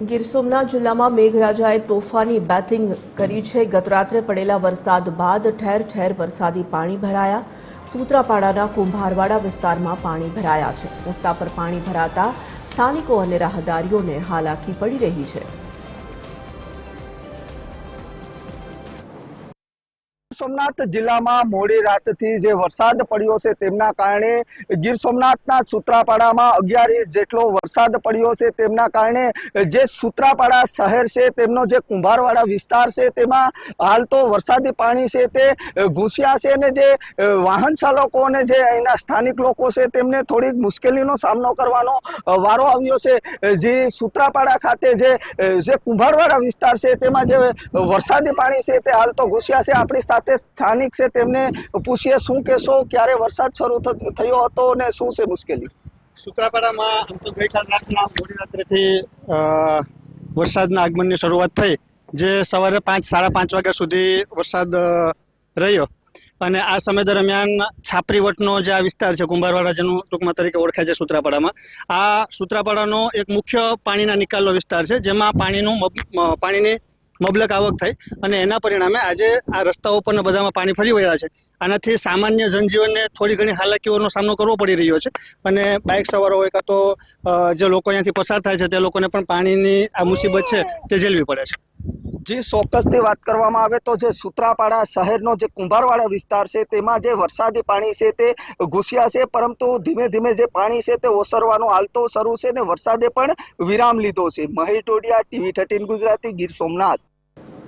ગીર સોમનાથ જિલ્લામાં મેઘરાજાએ તોફાની બેટિંગ કરી છે. ગતરાત્રે પડેલા વરસાદ બાદ ઠેર ઠેર વરસાદી પાણી ભરાયા. સૂત્રાપાડાના કુંભારવાડા વિસ્તારમાં પાણી ભરાયા છે. રસ્તા પર પાણી ભરાતા સ્થાનિકો અને રાહદારીઓને હાલાકી પડી રહી છે. સોમનાથ જિલ્લામાં મોડી રાતથી જે વરસાદ પડ્યો છે તેમના કારણે ગીર સોમનાથના સુત્રાપાડામાં અગિયાર ઇંચ જેટલો વરસાદ પડ્યો છે તેમના કારણે જે સુત્રાપાડા શહેર છે તેમનો જે કુંભારવાડા વિસ્તાર છે તેમાં હાલ તો વરસાદી પાણી છે તે ઘૂસ્યા છે અને જે વાહન ચાલકો અને જે અહીંના સ્થાનિક લોકો છે તેમને થોડીક મુશ્કેલીનો સામનો કરવાનો વારો આવ્યો છે. જે સુત્રાપાડા ખાતે જે જે કુંભારવાડા વિસ્તાર છે તેમાં જે વરસાદી પાણી છે તે હાલ તો ઘૂસ્યા છે. આપણી સાથે સ્થાનિક છે તેમને પૂછીએ શું કહેશો, ક્યારે વરસાદ શરૂ થયો હતો અને શું છે મુશ્કેલી? સુત્રાપાડામાં આમ તો ગઈકાલ રાતના મોડી રાત્રેથી વરસાદના આગમનની શરૂઆત થઈ, જે સવારે પાંચ, સાડા પાંચ વાગ્યા સુધી વરસાદ રહ્યો. અને આ સમય દરમિયાન છાપરીવટનો જે આ વિસ્તાર છે, કુંભારવાડા જેનું ટૂંકમાં તરીકે ઓળખાય છે સુત્રાપાડામાં, આ સુત્રાપાડાનો એક મુખ્ય પાણીના નિકાલનો વિસ્તાર છે, જેમાં પાણીનું પાણીની મબલક આવક થઈ અને એના પરિણામે આજે આ રસ્તાઓ પરના બધામાં પાણી ફરી વળ્યા છે. આનાથી સામાન્ય જનજીવનને થોડી ઘણી હાલાકીઓનો સામનો કરવો પડી રહ્યો છે અને બાઇક સવારો હોય કાં તો જે લોકો અહીંયાથી પસાર થાય છે તે લોકોને પણ પાણીની આ મુસીબત છે તે ઝેલવી પડે છે. જે ચોક્કસથી વાત કરવામાં આવે તો જે સુત્રાપાડા શહેરનો જે કુંભારવાડા વિસ્તાર છે તેમાં જે વરસાદી પાણી છે તે ઘૂસ્યા છે પરંતુ ધીમે ધીમે જે પાણી છે તે ઓસરવાનો હાલતો શરૂ છે ને વરસાદે પણ વિરામ લીધો છે. Mahi Todiya, TV thirteen Gujarati, Gir Somnath.